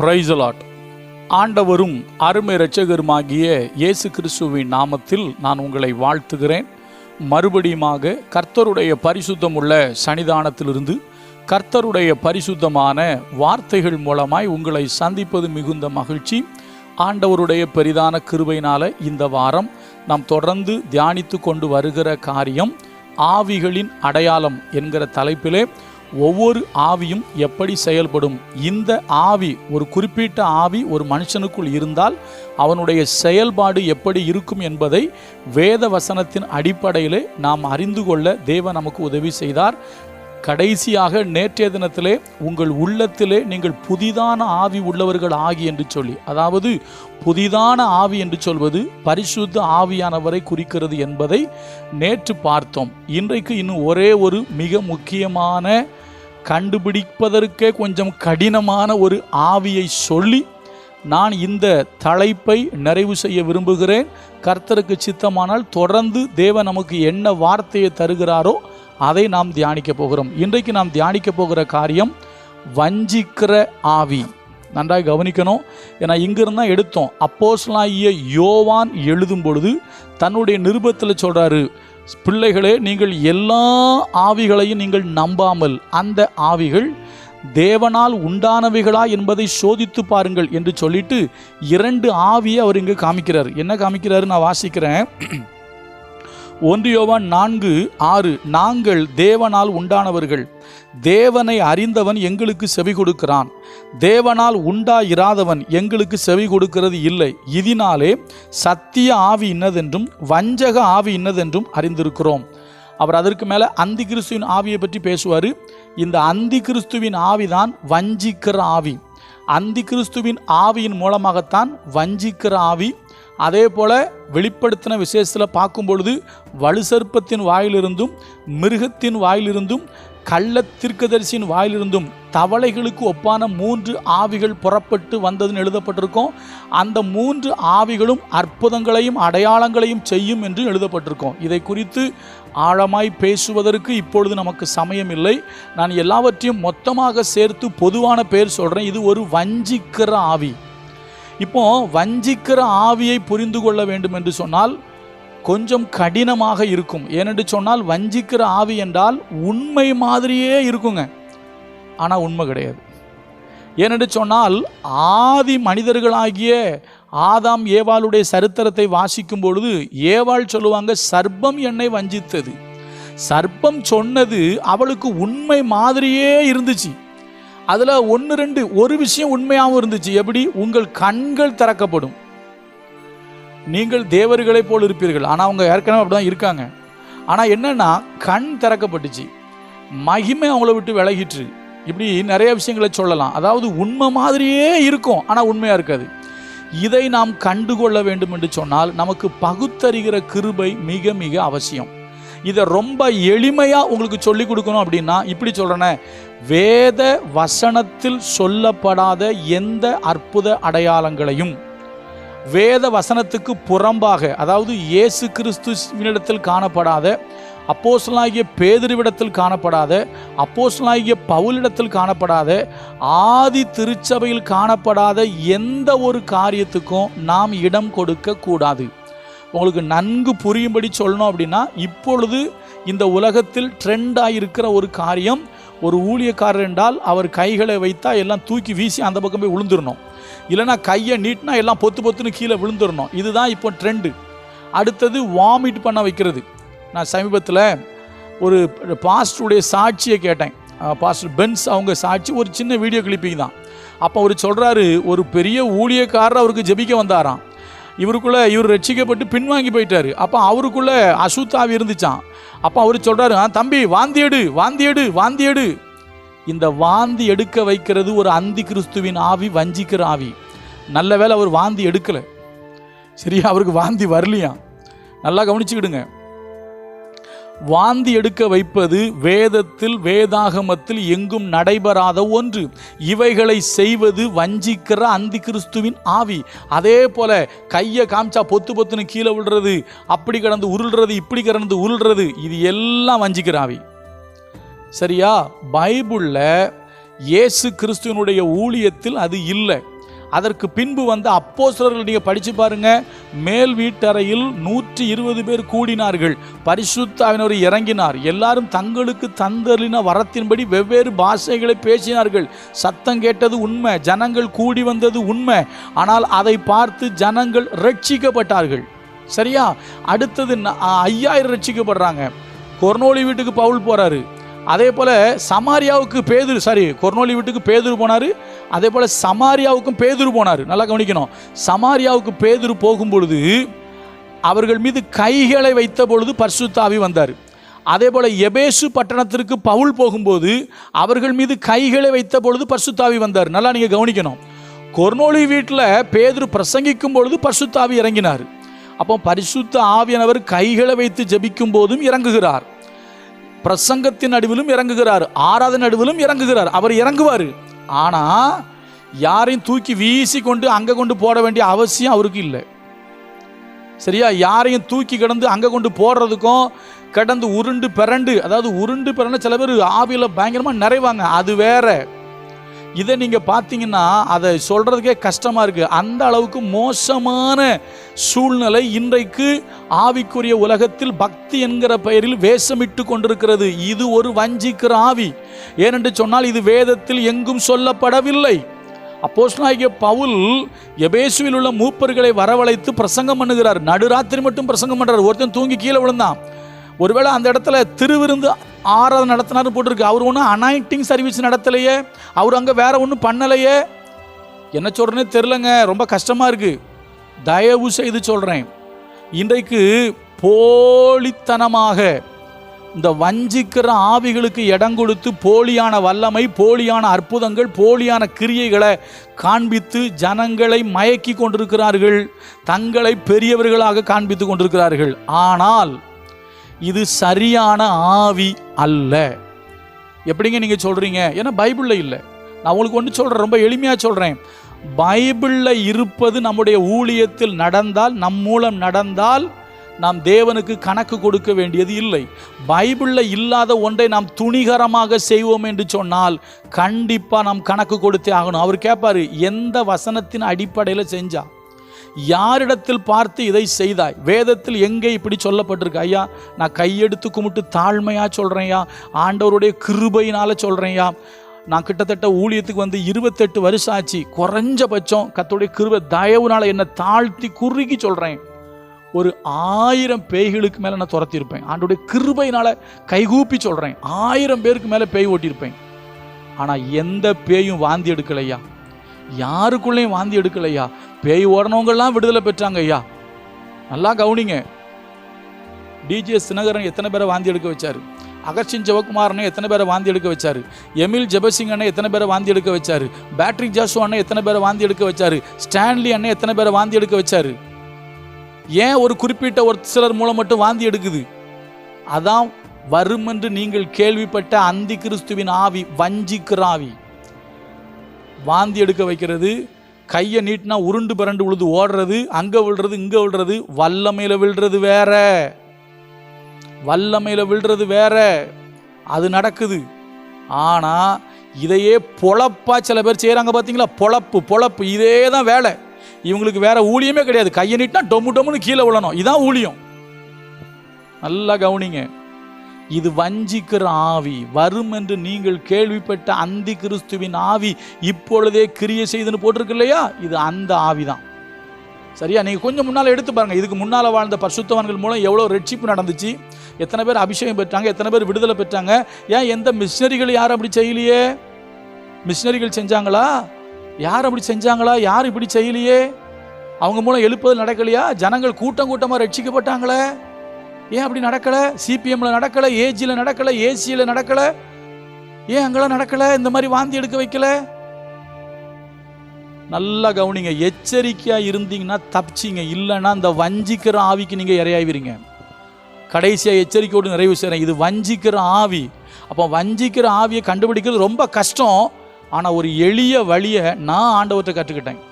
பிரைசலாட் ஆண்டவரும் அருமை இரட்சகருமாகிய இயேசு கிறிஸ்துவின் நாமத்தில் நான் உங்களை வாழ்த்துகிறேன். மறுபடியுமாக கர்த்தருடைய பரிசுத்தமுள்ள சன்னிதானத்திலிருந்து கர்த்தருடைய பரிசுத்தமான வார்த்தைகள் மூலமாய் உங்களை சந்திப்பது மிகுந்த மகிழ்ச்சி. ஆண்டவருடைய பெரிதான கிருபையினால இந்த வாரம் நாம் தொடர்ந்து தியானித்து கொண்டு வருகிற காரியம் ஆவிகளின் அடையாளம் என்கிற தலைப்பிலே ஒவ்வொரு ஆவியும் எப்படி செயல்படும்? இந்த ஆவி ஒரு குறிப்பிட்ட ஆவி ஒரு மனுஷனுக்குள் இருந்தால் அவனுடைய செயல்பாடு எப்படி இருக்கும் என்பதை வேத வசனத்தின் அடிப்படையிலே நாம் அறிந்து கொள்ள தேவன் நமக்கு உதவி செய்தார். கடைசியாக நேற்றைய தினத்திலே உங்கள் உள்ளத்திலே நீங்கள் புதிதான ஆவி உள்ளவர்கள் ஆகி என்று சொல்லி அதாவது புதிதான ஆவி என்று சொல்வது பரிசுத்த ஆவியானவரை குறிக்கிறது என்பதை நேற்று பார்த்தோம். இன்றைக்கு இன்னும் ஒரே ஒரு மிக முக்கியமான கண்டுபிடிப்பதற்கே கொஞ்சம் கடினமான ஒரு ஆவியை சொல்லி நான் இந்த தலைப்பை நிறைவு செய்ய விரும்புகிறேன். கர்த்தருக்கு சித்தமானால் தொடர்ந்து தேவன் நமக்கு என்ன வார்த்தையை தருகிறாரோ அதை நாம் தியானிக்க போகிறோம். இன்றைக்கு நாம் தியானிக்க போகிற காரியம் வஞ்சிக்கிற ஆவி. நன்றாக கவனிக்கணும். ஏன்னா இங்கிருந்து தான் எடுத்தோம். அப்போஸ்லாகிய யோவான் எழுதும் பொழுது தன்னுடைய நிருபத்தில் சொல்கிறாரு பிள்ளைகளே நீங்கள் எல்லா ஆவிகளையும் நீங்கள் நம்பாமல் அந்த ஆவிகள் தேவனால் உண்டானவைகளா என்பதை சோதித்து பாருங்கள் என்று சொல்லிட்டு இரண்டு ஆவியை அவர் இங்கு காமிக்கிறார். என்ன காமிக்கிறாரு? நான் வாசிக்கிறேன். ஒன்று யோவான் நான்கு ஆறு நாங்கள் தேவனால் உண்டானவர்கள் தேவனை அறிந்தவன் எங்களுக்கு செவி கொடுக்கிறான். தேவனால் உண்டாயிராதவன் எங்களுக்கு செவி கொடுக்கிறது இல்லை. இதனாலே சத்திய ஆவி இன்னதென்றும் வஞ்சக ஆவி இன்னதென்றும் அறிந்திருக்கிறோம். அவர் அதற்கு மேலே அந்தி கிறிஸ்துவின் ஆவியை பற்றி பேசுவார். இந்த அந்தி கிறிஸ்துவின் ஆவிதான் வஞ்சிக்கிற ஆவி. அந்தி கிறிஸ்துவின் ஆவியின் மூலமாகத்தான் வஞ்சிக்கிற ஆவி. அதே போல் வெளிப்படுத்தின விசேஷத்தில் பார்க்கும் பொழுது வலுசர்ப்பத்தின் வாயிலிருந்தும் மிருகத்தின் வாயிலிருந்தும் கள்ள தீர்க்கதரிசியின் வாயிலிருந்தும் தவளைகளுக்கு ஒப்பான மூன்று ஆவிகள் புறப்பட்டு வந்ததுன்னு எழுதப்பட்டிருக்கோம். அந்த மூன்று ஆவிகளும் அற்புதங்களையும் அடையாளங்களையும் செய்யும் என்று எழுதப்பட்டிருக்கோம். இதை குறித்து ஆழமாய் பேசுவதற்கு இப்பொழுது நமக்கு சமயம் இல்லை நான் எல்லாவற்றையும் மொத்தமாக சேர்த்து பொதுவான பேர் சொல்கிறேன் இது ஒரு வஞ்சிக்கிற ஆவி. இப்போ வஞ்சிக்கிற ஆவியை புரிந்து கொள்ள வேண்டும் என்று சொன்னால் கொஞ்சம் கடினமாக இருக்கும். ஏனென்று சொன்னால் வஞ்சிக்கிற ஆவி என்றால் உண்மை மாதிரியே இருக்குங்க. ஆனால் உண்மை கிடையாது. ஏனென்று சொன்னால் ஆதி மனிதர்களாகிய ஆதாம் ஏவாளுடைய சரித்திரத்தை வாசிக்கும் பொழுது ஏவாள் சொல்லுவாங்க சர்ப்பம் என்னை வஞ்சித்தது. சர்ப்பம் சொன்னது அவளுக்கு உண்மை மாதிரியே இருந்துச்சு. அதில் ஒன்று ரெண்டு ஒரு விஷயம் உண்மையாகவும் இருந்துச்சு. எப்படி? உங்கள் கண்கள் திறக்கப்படும். நீங்கள் தேவர்களைப் போல் இருப்பீர்கள். ஆனால் அவங்க ஏற்கனவே அப்படி தான் இருக்காங்க. ஆனால் என்னென்னா கண் திறக்கப்பட்டுச்சு. மகிமை அவங்கள விட்டு விலகிற்று. இப்படி நிறைய விஷயங்களை சொல்லலாம். அதாவது உண்மை மாதிரியே இருக்கும் ஆனால் உண்மையாக இருக்காது. இதை நாம் கண்டுகொள்ள வேண்டும் என்று சொன்னால் நமக்கு பகுத்தறிகிற கிருபை மிக மிக அவசியம். இதை ரொம்ப எளிமையாக உங்களுக்கு சொல்லி கொடுக்கணும் அப்படின்னா இப்படி சொல்கிறேனே வேத வசனத்தில் சொல்லப்படாத எந்த அற்புத அடையாளங்களையும் வேத வசனத்துக்கு புறம்பாக அதாவது இயேசு கிறிஸ்துவினிடத்தில் காணப்படாத அப்போசலாகிய பேதிருவிடத்தில் காணப்படாத அப்போசலாகிய பவுலிடத்தில் காணப்படாத ஆதி திருச்சபையில் காணப்படாத எந்த ஒரு காரியத்துக்கும் நாம் இடம் கொடுக்க கூடாது. உங்களுக்கு நன்கு புரியும்படி சொல்லணும் அப்படின்னா இப்பொழுது இந்த உலகத்தில் ட்ரெண்டாக இருக்கிற ஒரு காரியம் ஒரு ஊழியக்காரர் என்றால் அவர் கைகளை வைத்தா எல்லாம் தூக்கி வீசி அந்த பக்கம் போய் விழுந்துடணும் இல்லைனா கையை நீட்டினா எல்லாம் பொத்து பொத்துன்னு கீழே விழுந்துடணும் இதுதான் இப்போ ட்ரெண்டு அடுத்தது வாமிட் பண்ண வைக்கிறது. நான் சமீபத்தில் ஒரு பாஸ்டருடைய சாட்சியை கேட்டேன். பாஸ்டர் பென்ஸ் அவங்க சாட்சி ஒரு சின்ன வீடியோ கிளிப்பிங் தான். அப்போ அவர் சொல்கிறாரு ஒரு பெரிய ஊழியக்காரர் அவருக்கு ஜெபிக்க வந்தாராம். இவருக்குள்ளே இவர் ரட்சிக்கப்பட்டு பின்வாங்கி போயிட்டாரு. அப்போ அவருக்குள்ளே அசுத்தாவி இருந்துச்சான் அப்போ அவர் சொல்கிறாரு "ஆ, தம்பி வாந்தி எடு வாந்தி எடு வாந்தி எடு. இந்த வாந்தி எடுக்க வைக்கிறது ஒரு அந்தி கிறிஸ்துவின் ஆவி வஞ்சிக்கிற ஆவி. நல்ல வேலை அவர் வாந்தி எடுக்கலை. சரியா அவருக்கு வாந்தி வரலையாம். நல்லா கவனிச்சுக்கிடுங்க. வாந்தி எடுக்க வைப்பது வேதத்தில் வேதாகமத்தில் எங்கும் நடைபெறாத ஒன்று. இவைகளை செய்வது வஞ்சிக்கிற அந்தி கிறிஸ்துவின் ஆவி. அதே போல கையை காமிச்சா பொத்து பொத்துன்னு கீழே விழுறது அப்படி கிடந்து உருள்றது இப்படி கிடந்து உருள்றது இது எல்லாம் வஞ்சிக்கிற ஆவி. சரியா? பைபிளில் இயேசு கிறிஸ்துவனுடைய ஊழியத்தில் அது இல்லை. அதற்கு பின்பு வந்த அப்போஸ்தலர்கள் நீங்கள் படித்து பாருங்க. மேல் வீட்டறையில் நூற்றி இருபது பேர் கூடினார்கள். பரிசுத்தாவினர் இறங்கினார். எல்லாரும் தங்களுக்கு தந்தலின வரத்தின்படி வெவ்வேறு பாஷைகளை பேசினார்கள். சத்தம் கேட்டது உண்மை ஜனங்கள் கூடி வந்தது உண்மை. ஆனால் அதை பார்த்து ஜனங்கள் ரட்சிக்கப்பட்டார்கள் சரியா? அடுத்தது ஐயாயிரம் ரட்சிக்கப்படுறாங்க கொர்னோலி வீட்டுக்கு பவுல் போகிறாரு அதே போல் சமாரியாவுக்கு பேதுரு சாரி கொர்னோலி வீட்டுக்கு பேதுரு போனார். அதே போல் சமாரியாவுக்கும் பேதுரு போனார். நல்லா கவனிக்கணும். சமாரியாவுக்கு பேதுரு போகும் பொழுது அவர்கள் மீது கைகளை வைத்த பொழுது பரிசுத்தாவி வந்தார். அதே போல் எபேசு பட்டணத்திற்கு பவுல் போகும்போது அவர்கள் மீது கைகளை வைத்த பொழுது பர்சுத்தாவி வந்தார். நல்லா நீங்கள் கவனிக்கணும். கொர்னோலி வீட்டில் பேதுரு பிரசங்கிக்கும் பொழுது பர்சுத்தாவி இறங்கினார். அப்போ பரிசுத்த ஆவியானவர் கைகளை வைத்து ஜபிக்கும் போதும் இறங்குகிறார். பிரசங்கத்தின் நடுவிலும் இறங்குகிறார். ஆராதனை நடுவிலும் இறங்குகிறார். அவர் இறங்குவார். ஆனால் யாரையும் தூக்கி வீசி கொண்டு அங்கே கொண்டு போட வேண்டிய அவசியம் அவருக்கு இல்லை. சரியா? யாரையும் தூக்கி கிடந்து அங்கே கொண்டு போடுறதுக்கும் கிடந்து உருண்டு பிறண்டு அதாவது உருண்டு பிறண்டு சில பேர் ஆவியில் பயங்கரமாக நிறைவாங்க. அது வேற. இதை நீங்கள் பார்த்தீங்கன்னா அதை சொல்கிறதுக்கே கஷ்டமாக இருக்குது அந்த அளவுக்கு மோசமான சூழ்நிலை இன்றைக்கு ஆவிக்குரிய உலகத்தில் பக்தி என்கிற பெயரில் வேஷமிட்டு கொண்டிருக்கிறது. இது ஒரு வஞ்சிக்கிற ஆவி. ஏனென்று சொன்னால் இது வேதத்தில் எங்கும் சொல்லப்படவில்லை. அப்போஸ்னாகிய பவுல் எபேசுவில் உள்ள மூப்பர்களை வரவழைத்து பிரசங்கம் பண்ணுகிறார். நடுராத்திரி மட்டும் பிரசங்கம் பண்ணுறார் ஒருத்தன் தூங்கி கீழே விழுந்தான். ஒருவேளை அந்த இடத்துல திருவிருந்து ஆராதனை நடத்தினார்னு போட்டிருக்கு. அவர் ஒன்றும் அனாயிட்டிங் சர்வீஸ் நடத்தலையே. அவர் அங்கே வேற ஒன்றும் பண்ணலையே. என்ன சொல்றேனே தெரிலங்க ரொம்ப கஷ்டமாக இருக்குது தயவு செய்து சொல்கிறேன் இன்றைக்கு போலித்தனமாக இந்த வஞ்சிக்கிற ஆவிகளுக்கு இடம் கொடுத்து போலியான வல்லமை போலியான அற்புதங்கள் போலியான கிரியைகளை காண்பித்து ஜனங்களை மயக்கி கொண்டிருக்கிறார்கள். தங்களை பெரியவர்களாக காண்பித்து கொண்டிருக்கிறார்கள். ஆனால் இது சரியான ஆவி அல்ல. எப்படிங்க நீங்கள் சொல்கிறீங்க ஏன்னா பைபிளில் இல்லை. நான் உங்களுக்கு ஒன்று சொல்கிறேன் ரொம்ப எளிமையாக சொல்கிறேன் பைபிளில் இருப்பது நம்முடைய ஊழியத்தில் நடந்தால் நம் மூலம் நடந்தால் நாம் தேவனுக்கு கணக்கு கொடுக்க வேண்டியது இல்லை. பைபிளில் இல்லாத ஒன்றை நாம் துணிகரமாக செய்வோம் என்று சொன்னால் கண்டிப்பாக நாம் கணக்கு கொடுத்தே ஆகணும். அவர் கேட்பார் எந்த வசனத்தின் அடிப்படையில் செஞ்சால் யாரிடத்தில் பார்த்து இதை செய்தாய்? வேதத்தில் எங்கே இப்படி சொல்லப்பட்டிருக்கு? ஐயா நான் கையெடுத்து கும்பிட்டு தாழ்மையா சொல்கிறேன்யா ஆண்டவருடைய கிருபையினால சொல்கிறேன்யா நான் கிட்டத்தட்ட ஊழியத்துக்கு வந்து இருபத்தெட்டு வருஷம் ஆச்சு. குறைஞ்சபட்சம் கத்தோடைய கிருபை தயவுனால என்னை தாழ்த்தி குறுகி சொல்றேன். ஒரு ஆயிரம் பேய்களுக்கு மேலே நான் துரத்திருப்பேன் ஆண்டோடைய கிருபையினால கைகூப்பி சொல்றேன். ஆயிரம் பேருக்கு மேலே பேய் ஓட்டியிருப்பேன். ஆனால் எந்த பேயும் வாந்தி எடுக்கலையா? யாருக்குள்ளேயும் வாந்தி எடுக்கலையா? பேய் ஓடனவங்கள்லாம் விடுதலை பெற்றாங்க ஐயா. நல்லா கவனிங்க. டிஜிஎஸ் சினகரன் எத்தனை பேரை வாந்தி எடுக்க வச்சார்? அகர்ஷின் ஜெவகுமாரனை எத்தனை பேரை வாந்தி எடுக்க வச்சார்? எமில் ஜெபசிங் அண்ணன் எத்தனை பேரை வாந்தி எடுக்க வச்சார்? பேட்ரிக் ஜாசு அண்ணன் எத்தனை பேரை வாந்தி எடுக்க வச்சார்? ஸ்டான்லி அண்ணன் எத்தனை பேரை வாந்தி எடுக்க வச்சார்? ஏன் ஒரு குறிப்பிட்ட ஒரு சிலர் மூலம் மட்டும் வாந்தி எடுக்குது? அதான் வரும் என்று நீங்கள் கேள்விப்பட்ட அந்தி கிறிஸ்துவின் ஆவி வஞ்சிக்கிற ஆவி. வாந்தி எடுக்க வைக்கிறது கையை நீட்டினா உருண்டு பிறண்டு உழுது ஓடுறது அங்கே விழுறது இங்கே விழுறது வல்லமையில் விழுறது வேற. வல்லமையில் விழுறது வேற. அது நடக்குது. ஆனால் இதையே பொழப்பா சில பேர் செய்கிறாங்க பார்த்தீங்களா பொழப்பு பொழப்பு. இதே தான் வேலை. இவங்களுக்கு வேற ஊழியமே கிடையாது. கையை நீட்டினா டொம்மு டொம்முன்னு கீழே விழணும். இதான் ஊழியம். நல்லா கவனிங்க. இது வஞ்சிக்கிற ஆவி வரும் என்று நீங்கள் கேள்விப்பட்ட அந்தி கிறிஸ்துவின் ஆவி இப்பொழுதே கிரிய செய்துன்னு போட்டிருக்கு இல்லையா? இது அந்த ஆவி தான் சரியா? நீங்கள் கொஞ்சம் முன்னால் எடுத்து பாருங்க. இதுக்கு முன்னால் வாழ்ந்த பரிசுத்தவான்கள் மூலம் எவ்வளோ ரட்சிப்பு நடந்துச்சு? எத்தனை பேர் அபிஷேகம் பெற்றாங்க? எத்தனை பேர் விடுதலை பெற்றாங்க? ஏன் எந்த மிஷினரிகள் யாரும் அப்படி செய்யலையே? மிஷினரிகள் செஞ்சாங்களா? யார் அப்படி செஞ்சாங்களா? யார் இப்படி செய்யலையே? அவங்க மூலம் எழுப்பது நடக்கலையா? ஜனங்கள் கூட்டம் கூட்டமாக ரட்சிக்கப்பட்டாங்களே? ஏன் அப்படி நடக்கலை? சிபிஎம்ல நடக்கலை ஏஜியில் நடக்கல ஏசியில் நடக்கலை? ஏன் அங்கெல்லாம் நடக்கலை? இந்த மாதிரி வாந்தி எடுக்க வைக்கல? நல்லா கவனிங்க. எச்சரிக்கையாக இருந்தீங்கன்னா தப்பிச்சிங்க. இல்லைன்னா இந்த வஞ்சிக்கிற ஆவிக்கு நீங்கள் இரையாவிறீங்க கடைசியாக எச்சரிக்கையோடு நிறைவு செய்கிறேன் இது வஞ்சிக்கிற ஆவி. அப்போ வஞ்சிக்கிற ஆவியை கண்டுபிடிக்கிறது ரொம்ப கஷ்டம். ஆனால் ஒரு எளிய வழியை நான் ஆண்டவர்கிட்ட கற்றுக்கிட்டேன்.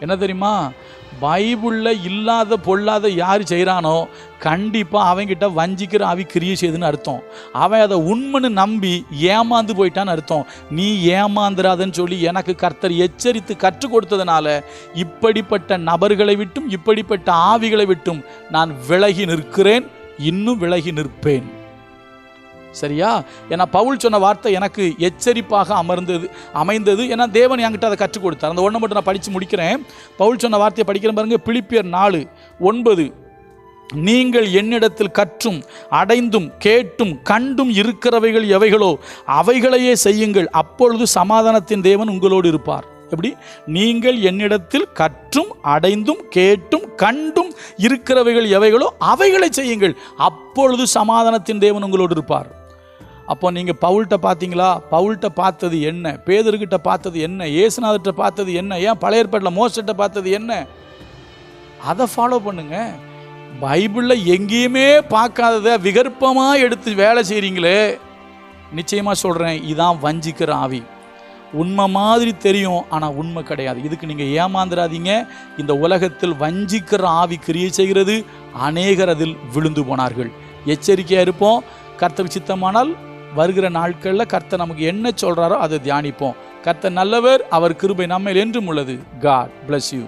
என்ன தெரியுமா? பைபிளில் இல்லாத பொல்லாத யார் செய்கிறானோ கண்டிப்பாக அவங்கிட்ட வஞ்சிக்கிற ஆவி கிரியை செய்துன்னு அர்த்தம். அவன் அதை உண்மைன்னு நம்பி ஏமாந்து போயிட்டான்னு அர்த்தம். நீ ஏமாந்துராதன்னு சொல்லி எனக்கு கர்த்தர் எச்சரித்து கற்றுக் கொடுத்ததுனால இப்படிப்பட்ட நபர்களை விட்டும் இப்படிப்பட்ட ஆவிகளை விட்டும் நான் விலகி நிற்கிறேன் இன்னும் விலகி நிற்பேன். சரியா? ஏன்னா பவுல் சொன்ன வார்த்தை எனக்கு எச்சரிப்பாக அமர்ந்தது அமைந்தது. ஏன்னா தேவன் என்கிட்ட அதை கற்றுக் கொடுத்தார். அந்த ஒன்றை மட்டும் நான் படித்து முடிக்கிறேன். பவுல் சொன்ன வார்த்தையை படிக்கிறேன் பாருங்க. பிலிப்பியர் நாலு ஒன்பது. நீங்கள் என்னிடத்தில் கற்றும் அடைந்தும் கேட்டும் கண்டும் இருக்கிறவைகள் எவைகளோ அவைகளையே செய்யுங்கள். அப்பொழுது சமாதானத்தின் தேவன் உங்களோடு இருப்பார். எப்படி? நீங்கள் என்னிடத்தில் கற்றும் அடைந்தும் கேட்டும் கண்டும் இருக்கிறவைகள் எவைகளோ அவைகளை செய்யுங்கள். அப்பொழுது சமாதானத்தின் தேவன் உங்களோடு இருப்பார். அப்போ நீங்கள் பவுல்கிட்ட பார்த்தீங்களா பவுல்கிட்ட பார்த்தது என்ன? பேதர்கிட்ட பார்த்தது என்ன? ஏசுநாதர்கிட்ட பார்த்தது என்ன? ஏன் பழைய ஏற்பாட்டில் மோசட்ட பார்த்தது என்ன? அதை ஃபாலோ பண்ணுங்க. பைபிளில் எங்கேயுமே பார்க்காததை விகற்பமாக எடுத்து வேலை செய்கிறீங்களே நிச்சயமாக சொல்கிறேன் இதான் வஞ்சிக்கிற ஆவி. உண்மை மாதிரி தெரியும் ஆனால் உண்மை கிடையாது. இதுக்கு நீங்கள் ஏமாந்துடாதீங்க இந்த உலகத்தில் வஞ்சிக்கிற ஆவி கிரியை செய்கிறது அநேகர் அதில் விழுந்து போனார்கள். எச்சரிக்கையாக இருப்போம். கர்த்தவி சித்தமானால் வருகிற நாட்களில் கர்த்தர் நமக்கு என்ன சொல்கிறாரோ அதை தியானிப்போம். கர்த்தர் நல்லவர் அவர் கிருபை நம்மேல் என்றும் உள்ளது. God bless you